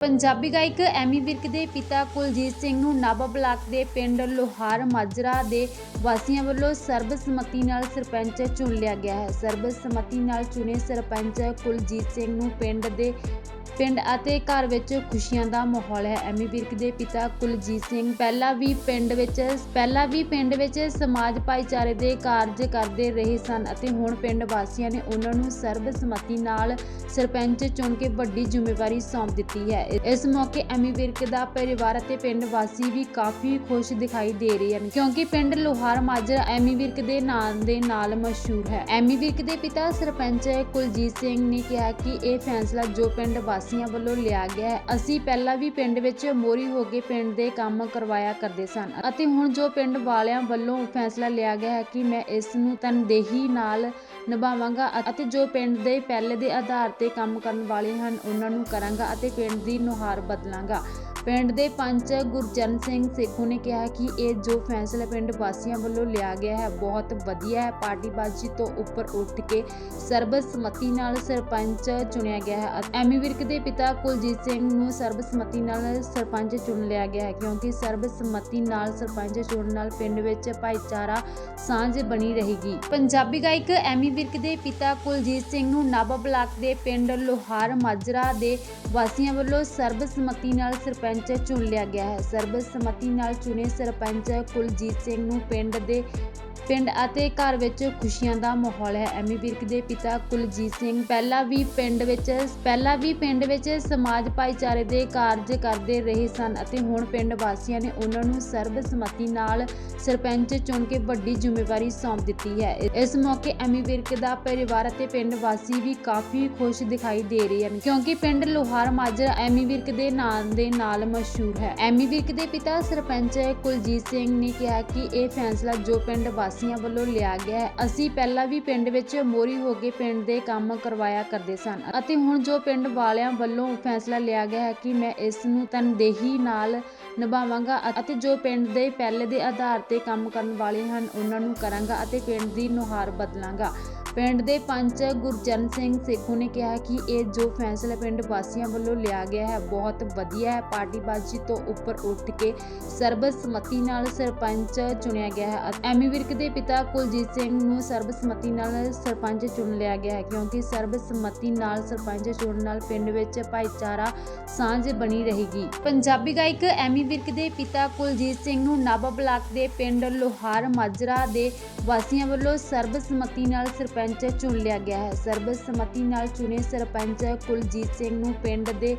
ਪੰਜਾਬੀ ਗਾਇਕ ਐਮੀ ਵਿਰਕ ਦੇ ਪਿਤਾ ਕੁਲਜੀਤ ਸਿੰਘ ਨੂੰ ਨਾਭਾ ਬਲਾਕ ਦੇ ਪਿੰਡ ਲੋਹਾਰ ਮਾਜਰਾ ਦੇ ਵਾਸੀਆਂ ਵੱਲੋਂ ਸਰਬਸੰਮਤੀ ਨਾਲ ਸਰਪੰਚ ਚੁਣ ਲਿਆ ਗਿਆ ਹੈ। ਸਰਬਸੰਮਤੀ ਨਾਲ ਚੁਣੇ ਸਰਪੰਚ ਕੁਲਜੀਤ ਸਿੰਘ ਨੂੰ ਪਿੰਡ ਦੇ ਪਿੰਡ ਅਤੇ ਘਰ ਵਿੱਚ ਖੁਸ਼ੀਆਂ ਦਾ ਮਾਹੌਲ ਹੈ। ਐਮੀ ਵਿਰਕ ਦੇ ਪਿਤਾ ਕੁਲਜੀਤ ਸਿੰਘ ਪਹਿਲਾਂ ਵੀ ਪਿੰਡ ਵਿੱਚ, ਪਹਿਲਾਂ ਵੀ ਪਿੰਡ ਵਿੱਚ ਸਮਾਜ ਭਾਈਚਾਰੇ ਦੇ ਕਾਰਜ ਕਰਦੇ ਰਹੇ ਸਨ ਅਤੇ ਹੁਣ ਪਿੰਡ ਵਾਸੀਆਂ ਨੇ ਉਹਨਾਂ ਨੂੰ ਸਰਬਸੰਮਤੀ ਨਾਲ ਸਰਪੰਚ ਚੁਣ ਕੇ ਵੱਡੀ ਜ਼ਿੰਮੇਵਾਰੀ ਸੌਂਪ ਦਿੱਤੀ ਹੈ। ਇਸ ਮੌਕੇ ਐਮੀ ਵਿਰਕ ਦਾ ਪਰਿਵਾਰ ਅਤੇ ਪਿੰਡ ਵਾਸੀ ਵੀ ਕਾਫੀ ਖੁਸ਼ ਦਿਖਾਈ ਦੇ ਰਹੇ ਹਨ ਕਿਉਂਕਿ ਪਿੰਡ ਲੋਹਾਰ ਮਾਜਰਾ ਐਮੀ ਵਿਰਕ ਦੇ ਨਾਂ ਦੇ ਨਾਲ ਮਸ਼ਹੂਰ ਹੈ। ਐਮੀ ਵਿਰਕ ਦੇ ਪਿਤਾ ਸਰਪੰਚ ਕੁਲਜੀਤ ਸਿੰਘ ਨੇ ਕਿਹਾ ਕਿ ਇਹ ਫੈਸਲਾ ਜੋ ਪਿੰਡ ਵਾਸੀ ਵਾਸੀਆਂ ਵੱਲੋਂ ਲਿਆ ਗਿਆ ਹੈ। ਅਸੀਂ ਪਹਿਲਾਂ ਵੀ ਪਿੰਡ ਵਿੱਚ ਮੋਰੀ ਹੋ ਕੇ ਪਿੰਡ ਦੇ ਕੰਮ ਕਰਵਾਇਆ ਕਰਦੇ ਸਨ ਅਤੇ ਹੁਣ ਜੋ ਪਿੰਡ ਵਾਲਿਆਂ ਵੱਲੋਂ ਫੈਸਲਾ ਲਿਆ ਗਿਆ ਹੈ ਕਿ ਮੈਂ ਇਸ ਨੂੰ ਤਨਦੇਹੀ ਨਾਲ ਨਿਭਾਵਾਂਗਾ ਅਤੇ ਜੋ ਪਿੰਡ ਦੇ ਪਹਿਲੇ ਦੇ ਆਧਾਰ ਤੇ ਕੰਮ ਕਰਨ ਵਾਲੇ ਹਨ, ਉਹਨਾਂ ਨੂੰ ਕਰਾਂਗਾ ਅਤੇ ਪਿੰਡ ਦੀ ਨੁਹਾਰ ਬਦਲਾਂਗਾ। ਪਿੰਡ ਦੇ ਪੰਚ ਗੁਰਜਨ ਸਿੰਘ ਸੇਖੂ ਨੇ ਕਿਹਾ ਕਿ ਇਹ ਜੋ ਫੈਸਲਾ ਪਿੰਡ ਵਾਸੀਆਂ ਵੱਲੋਂ ਲਿਆ ਗਿਆ ਹੈ, ਬਹੁਤ ਵਧੀਆ ਹੈ। ਪਾਰਟੀਬਾਜ਼ੀ ਤੋਂ ਉੱਪਰ ਉੱਠ ਕੇ ਸਰਬਸੰਮਤੀ ਨਾਲ ਸਰਪੰਚ ਚੁਣਿਆ ਗਿਆ ਹੈ ਐਮੀ ਵਿਰਕ ਦੇ ਪਿਤਾ ਕੁਲਜੀਤ ਸਿੰਘ ਨੂੰ ਸਰਬਸੰਮਤੀ ਨਾਲ ਸਰਪੰਚ ਚੁਣ ਲਿਆ ਗਿਆ ਹੈ ਕਿਉਂਕਿ ਸਰਬਸੰਮਤੀ ਨਾਲ ਸਰਪੰਚ ਚੁਣਨ ਨਾਲ ਪਿੰਡ ਵਿੱਚ ਭਾਈਚਾਰਾ ਸਾਂਝ ਬਣੀ ਰਹੇਗੀ। ਪੰਜਾਬੀ ਗਾਇਕ ਐਮੀ ਵਿਰਕ ਦੇ ਪਿਤਾ ਕੁਲਜੀਤ ਸਿੰਘ ਨੂੰ ਨਾਭਾ ਬਲਾਕ ਦੇ ਪਿੰਡ ਲੋਹਾਰ ਮਾਜਰਾ ਦੇ ਵਾਸੀਆਂ ਵੱਲੋਂ ਸਰਬਸੰਮਤੀ ਨਾਲ ਸਰਪੰਚ ਚੁਣ ਲਿਆ ਗਿਆ ਹੈ। ਸਰਬਸੰਮਤੀ ਨਾਲ ਚੁਣੇ ਸਰਪੰਚ ਕੁਲਜੀਤ ਸਿੰਘ ਨੂੰ ਪਿੰਡ ਦੇ ਪਿੰਡ ਅਤੇ ਘਰ ਵਿੱਚ ਖੁਸ਼ੀਆਂ ਦਾ ਮਾਹੌਲ ਹੈ। ਐਮੀ ਵਿਰਕ ਦੇ ਪਿਤਾ ਕੁਲਜੀਤ ਸਿੰਘ ਪਹਿਲਾਂ ਵੀ ਪਿੰਡ ਵਿੱਚ, ਪਹਿਲਾਂ ਵੀ ਪਿੰਡ ਵਿੱਚ ਸਮਾਜ ਭਾਈਚਾਰੇ ਦੇ ਕਾਰਜ ਕਰਦੇ ਰਹੇ ਸਨ ਅਤੇ ਹੁਣ ਪਿੰਡ ਵਾਸੀਆਂ ਨੇ ਉਹਨਾਂ ਨੂੰ ਸਰਬਸੰਮਤੀ ਨਾਲ ਸਰਪੰਚ ਚੁਣ ਕੇ ਵੱਡੀ ਜ਼ਿੰਮੇਵਾਰੀ ਸੌਂਪ ਦਿੱਤੀ ਹੈ। ਇਸ ਮੌਕੇ ਐਮੀ ਵਿਰਕ ਦਾ ਪਰਿਵਾਰ ਅਤੇ ਪਿੰਡ ਵਾਸੀ ਵੀ ਕਾਫੀ ਖੁਸ਼ ਦਿਖਾਈ ਦੇ ਰਹੇ ਹਨ, ਕਿਉਂਕਿ ਪਿੰਡ ਲੋਹਾਰ ਮਾਜਰਾ ਐਮੀ ਵਿਰਕ ਦੇ ਨਾਂ ਦੇ ਨਾਲ ਮਸ਼ਹੂਰ ਹੈ। ਐਮੀ ਵਿਰਕ ਦੇ ਪਿਤਾ ਸਰਪੰਚ ਕੁਲਜੀਤ ਸਿੰਘ ਨੇ ਕਿਹਾ ਕਿ ਇਹ ਫੈਸਲਾ ਜੋ ਪਿੰਡ ਵਾਸੀ ਵਾਸੀਆਂ ਵੱਲੋਂ ਲਿਆ ਗਿਆ ਹੈ। ਅਸੀਂ ਪਹਿਲਾਂ ਵੀ ਪਿੰਡ ਵਿੱਚ ਮੋਰੀ ਹੋ ਕੇ ਪਿੰਡ ਦੇ ਕੰਮ ਕਰਵਾਇਆ ਕਰਦੇ ਸਨ ਅਤੇ ਹੁਣ ਜੋ ਪਿੰਡ ਵਾਲਿਆਂ ਵੱਲੋਂ ਫੈਸਲਾ ਲਿਆ ਗਿਆ ਹੈ ਕਿ ਮੈਂ ਇਸ ਨੂੰ ਤਨਦੇਹੀ ਨਾਲ ਨਿਭਾਵਾਂਗਾ ਅਤੇ ਜੋ ਪਿੰਡ ਦੇ ਪਹਿਲੇ ਦੇ ਆਧਾਰ ਤੇ ਕੰਮ ਕਰਨ ਵਾਲੇ ਹਨ, ਉਹਨਾਂ ਨੂੰ ਕਰਾਂਗਾ ਅਤੇ ਪਿੰਡ ਦੀ ਨੁਹਾਰ ਬਦਲਾਂਗਾ। ਪਿੰਡ ਦੇ ਪੰਚ ਗੁਰਜਨ ਸਿੰਘ ਸੇਖੂ ਨੇ ਕਿਹਾ ਕਿ ਇਹ ਜੋ ਫੈਸਲਾ ਪਿੰਡ ਵਾਸੀਆਂ ਵੱਲੋਂ ਲਿਆ ਗਿਆ ਹੈ, ਬਹੁਤ ਵਧੀਆ ਹੈ। ਪਾਰਟੀਬਾਜ਼ੀ ਤੋਂ ਉੱਪਰ ਉੱਠ ਕੇ ਸਰਬਸੰਮਤੀ ਨਾਲ ਸਰਪੰਚ ਚੁਣਿਆ ਗਿਆ ਹੈ ਐਮੀ ਵਿਰਕ ਦੇ ਪਿਤਾ ਕੁਲਜੀਤ ਸਿੰਘ ਨੂੰ ਸਰਬਸੰਮਤੀ ਨਾਲ ਸਰਪੰਚ ਚੁਣ ਲਿਆ ਗਿਆ ਹੈ ਕਿਉਂਕਿ ਸਰਬਸੰਮਤੀ ਨਾਲ ਸਰਪੰਚ ਚੁਣਨ ਨਾਲ ਪਿੰਡ ਵਿੱਚ ਭਾਈਚਾਰਾ ਸਾਂਝ ਬਣੀ ਰਹੇਗੀ। ਪੰਜਾਬੀ ਗਾਇਕ ਐਮੀ ਵਿਰਕ ਦੇ ਪਿਤਾ ਕੁਲਜੀਤ ਸਿੰਘ ਨੂੰ ਨਾਭਾ ਬਲਾਕ ਦੇ ਪਿੰਡ ਲੋਹਾਰ ਮਾਜਰਾ ਦੇ ਵਾਸੀਆਂ ਵੱਲੋਂ ਸਰਬਸੰਮਤੀ ਨਾਲ ਸਰਪੰਚ ਚੁਣ ਲਿਆ ਗਿਆ ਹੈ। ਸਰਬਸੰਮਤੀ ਨਾਲ ਚੁਣੇ ਸਰਪੰਚ ਕੁਲਜੀਤ ਸਿੰਘ ਨੂੰ ਪਿੰਡ ਦੇ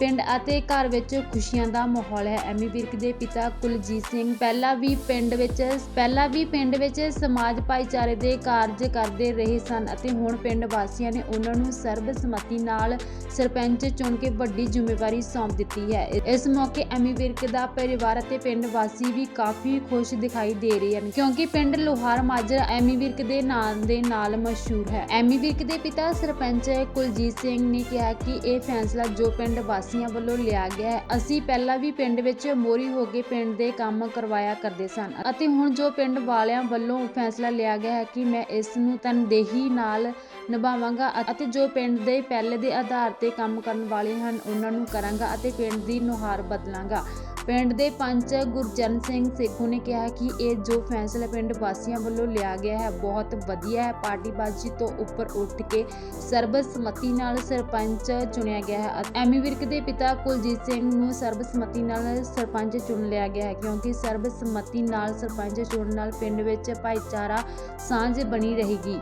ਪਿੰਡ ਅਤੇ ਘਰ ਵਿੱਚ ਖੁਸ਼ੀਆਂ ਦਾ ਮਾਹੌਲ ਹੈ। ਐਮੀ ਵਿਰਕ ਦੇ ਪਿਤਾ ਕੁਲਜੀਤ ਸਿੰਘ ਪਹਿਲਾਂ ਵੀ ਪਿੰਡ ਵਿੱਚ, ਪਹਿਲਾਂ ਵੀ ਪਿੰਡ ਵਿੱਚ ਸਮਾਜ ਭਾਈਚਾਰੇ ਦੇ ਕਾਰਜ ਕਰਦੇ ਰਹੇ ਸਨ ਅਤੇ ਹੁਣ ਪਿੰਡ ਵਾਸੀਆਂ ਨੇ ਉਹਨਾਂ ਨੂੰ ਸਰਬਸੰਮਤੀ ਨਾਲ ਸਰਪੰਚ ਚੁਣ ਕੇ ਵੱਡੀ ਜ਼ਿੰਮੇਵਾਰੀ ਸੌਂਪ ਦਿੱਤੀ ਹੈ। ਇਸ ਮੌਕੇ ਐਮੀ ਵਿਰਕ ਦਾ ਪਰਿਵਾਰ ਅਤੇ ਪਿੰਡ ਵਾਸੀ ਵੀ ਕਾਫੀ ਖੁਸ਼ ਦਿਖਾਈ ਦੇ ਰਹੇ ਹਨ ਕਿਉਂਕਿ ਪਿੰਡ ਲੋਹਾਰ ਮਾਜਰਾ ਐਮੀ ਵਿਰਕ ਦੇ ਨਾਂ ਦੇ ਨਾਲ ਮਸ਼ਹੂਰ ਹੈ। ਐਮੀ ਵਿਰਕ ਦੇ ਪਿਤਾ ਸਰਪੰਚ ਕੁਲਜੀਤ ਸਿੰਘ ਨੇ ਕਿਹਾ ਕਿ ਇਹ ਫੈਸਲਾ ਜੋ ਪਿੰਡ ਵਾਸੀ ਵਾਸੀਆਂ ਵੱਲੋਂ ਲਿਆ ਗਿਆ ਹੈ। ਅਸੀਂ ਪਹਿਲਾਂ ਵੀ ਪਿੰਡ ਵਿੱਚ ਮੋਰੀ ਹੋ ਕੇ ਪਿੰਡ ਦੇ ਕੰਮ ਕਰਵਾਇਆ ਕਰਦੇ ਸਨ ਅਤੇ ਹੁਣ ਜੋ ਪਿੰਡ ਵਾਲਿਆਂ ਵੱਲੋਂ ਫੈਸਲਾ ਲਿਆ ਗਿਆ ਹੈ ਕਿ ਮੈਂ ਇਸ ਨੂੰ ਤਨਦੇਹੀ ਨਾਲ ਨਿਭਾਵਾਂਗਾ ਅਤੇ ਜੋ ਪਿੰਡ ਦੇ ਪਹਿਲੇ ਦੇ ਆਧਾਰ ਤੇ ਕੰਮ ਕਰਨ ਵਾਲੇ ਹਨ, ਉਹਨਾਂ ਨੂੰ ਕਰਾਂਗਾ ਅਤੇ ਪਿੰਡ ਦੀ ਨੁਹਾਰ ਬਦਲਾਂਗਾ। ਪਿੰਡ ਦੇ ਪੰਚ ਗੁਰਚਰਨ ਸਿੰਘ ਸੇਖੂ ਨੇ ਕਿਹਾ ਕਿ ਇਹ ਜੋ ਫੈਸਲਾ ਪਿੰਡ ਵਾਸੀਆਂ ਵੱਲੋਂ ਲਿਆ ਗਿਆ ਹੈ, ਬਹੁਤ ਵਧੀਆ ਹੈ। ਪਾਰਟੀਬਾਜ਼ੀ ਤੋਂ ਉੱਪਰ ਉੱਠ ਕੇ ਸਰਬਸੰਮਤੀ ਨਾਲ ਸਰਪੰਚ ਚੁਣਿਆ ਗਿਆ ਹੈ ਐਮੀ ਵਿਰਕ ਦੇ ਪਿਤਾ ਕੁਲਜੀਤ ਸਿੰਘ ਨੂੰ ਸਰਬਸੰਮਤੀ ਨਾਲ ਸਰਪੰਚ ਚੁਣ ਲਿਆ ਗਿਆ ਹੈ ਕਿਉਂਕਿ ਸਰਬਸੰਮਤੀ ਨਾਲ ਸਰਪੰਚ ਚੁਣਨ ਨਾਲ ਪਿੰਡ ਵਿੱਚ ਭਾਈਚਾਰਾ ਸਾਂਝ ਬਣੀ ਰਹੇਗੀ।